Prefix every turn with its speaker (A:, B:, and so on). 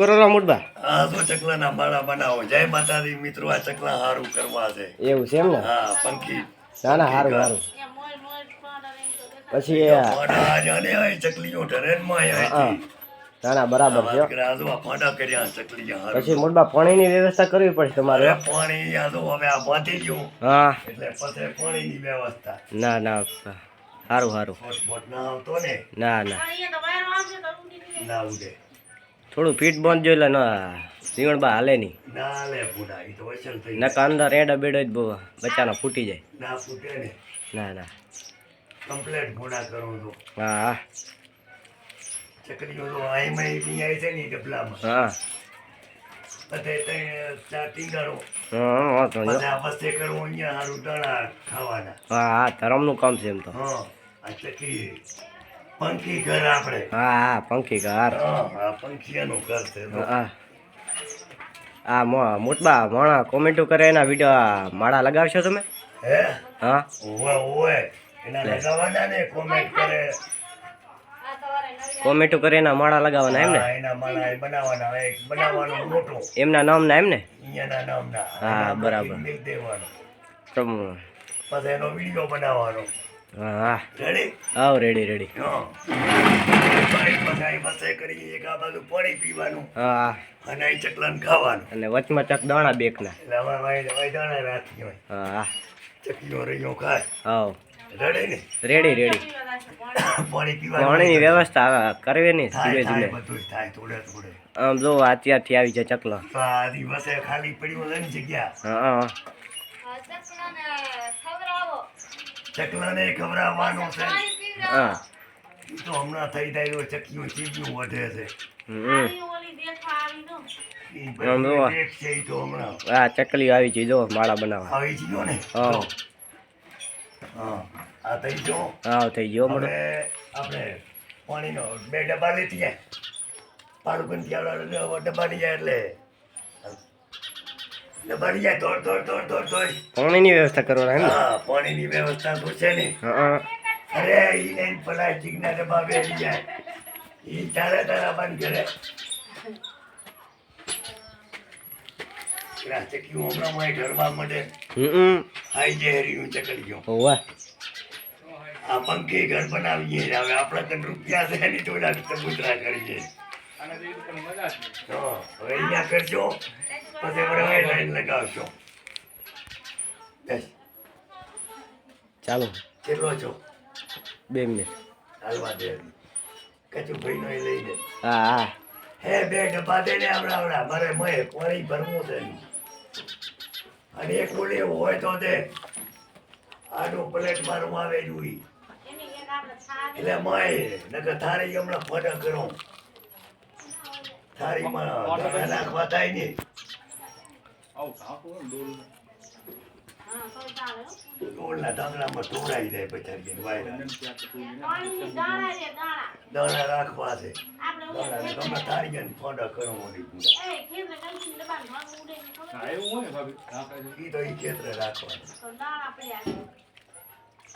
A: કરો રમુડબા
B: હા તો ચકલાના માળા બનાવો. જય માતાજી મિત્રો આ ચકલા હારું કરવા છે.
A: એવું છે એમ ને?
B: હા પંખી.
A: ના ના હારું હારું. પછી
B: ચકલીઓ ટ્રેનમાં
A: ના ના બરાબર છે. પછી મોટબા પાણીની વ્યવસ્થા કરવી પડશે તમારે.
B: પાણી હવે આ પતી ગયું.
A: હા.
B: એટલે પછી પાણીની વ્યવસ્થા.
A: ના ના સારું સારું
B: બોટ બોટ ના આવતો ને.
A: ના ના.
B: ના ઉડે.
A: થોડું ફીટ બંધ જોઈ લે ના બા હાલે નહીં.
B: ના
A: કાંદા એડા બેડો જ બહુ બચ્ચાના ફૂટી જાય.
B: ના ફૂટે ને.
A: ના ના.
B: કમ્પ્લેટ ભૂડા કરું તો
A: હા. હા
B: ચકલીઓ તો આઈમાં બી આવી છે ને ડબલામાં.
A: હા. હા ધરમનું કામ છે એમ તો.
B: હા આ ચકી પંખી ઘર આપણે.
A: હા હા પંખી ઘર.
B: હા પંખીયાનું ઘર છે.
A: હા આ મોટબા મોણા કોમેન્ટો કરે એના વીડિયો માળા લગાવશો તમે?
B: હે?
A: હા?
B: ઓવે ઓવે એના લગાવવાના ને કોમેન્ટ કરે.
A: કોમેન્ટો કરે એના માળા લગાવવાના એમ ને
B: એના માળા બનાવવાના એક બનાવવાનો મોટો.
A: એમના નામના એમ ને
B: અહીંયાના નામના.
A: હા, બરાબર.
B: દેવાનો. પછી એનો વીડિયો બનાવવાનો.
A: હા હા.
B: રેડી
A: આવ રેડી રેડી
B: હા. બાઈક કરી એક આ બાજુ પાણી પીવાનું
A: હા હા.
B: અને આ ચકલાને ખાવાનું.
A: અને વચમાં ચક દાણા બેકના.
B: એટલે હવે વાય વાય દાણા રાખી હોય.
A: હા હા.
B: ચકલીઓ રહીઓ ખાય.
A: આવ.
B: રેડી
A: રેડી રેડી
B: પાણી પીવાનું.
A: પાણીની વ્યવસ્થા કરવી નહીં ધીમે ધીમે.
B: બધું થાય થોડે થોડે.
A: આમ જો અત્યારથી આવી જાય ચકલો.
B: આ દિવસે ખાલી પડ્યું જગ્યા.
A: હા હા.
B: ચકલાને ખવડાવવાનો છે.
A: હા.
B: તો હમણાં થઈ જાય તો ચકીઓ ચીજ્યું વધે છે. છે
A: આ ચકલી આવી છે જો માળા બનાવવા.
B: આવી ગયો ને.
A: હા.
B: હા આ થઈ ગયો.
A: હા થઈ ગયો
B: મને આપણે પાણીનો બે ડબ્બા લેતી જાય પાડું ત્યાં ડબ્બા લઈ જાય એટલે. ડબ્બા લઈ જાય દોડ દોડ દોડ દોડ દોડ
A: પાણીની વ્યવસ્થા કરવાના એમ ને?
B: હા પાણીની વ્યવસ્થા તો છે ને.
A: હા હા.
B: અરે ઈ નહીં પ્લાસ્ટિકના ડબ્બા બેસી જાય. ઈ ચાલે તારા બંધ કરે પ્લાસ્ટિકનું હમણાં મારી ઘરમાં મળે.
A: હમ.
B: આઈ જે હરીયું ચકલી ગયો
A: હોવા
B: આ પંખી ઘર બનાવીએ છે. હવે આપણા કન રૂપિયા છે એની થોડા ચબૂતરા કરીએ. તો હવે અહીંયા કરજો. પછી વડવાઈ લાઈન લગાવશો.
A: ચાલો.
B: કેટલો છો?
A: બે મિનિટ.
B: હાલવા દે. કચુ ભાઈ નો લઈ દે
A: હા હા.
B: હે બે ડબ્બા દે ને આવડા આવડા. મારે મય પાણી ભરવું છે. અને એક એવું હોય તો દે. આડું પ્લેટ મારું આવે જોઈ એટલે મય નકર થારી હમણાં ફોટા કરો. થાળીમાં નાખવા થાય ને. ડોલના ધાંગડામાં ઢોળાઈ જાય પછી વાયરા. દાણા રાખવા છે. તમે ગમે જાય ને ફોટા કરો મોટી પૂરા. એ તો ઈ ખેતરે રાખવાનું.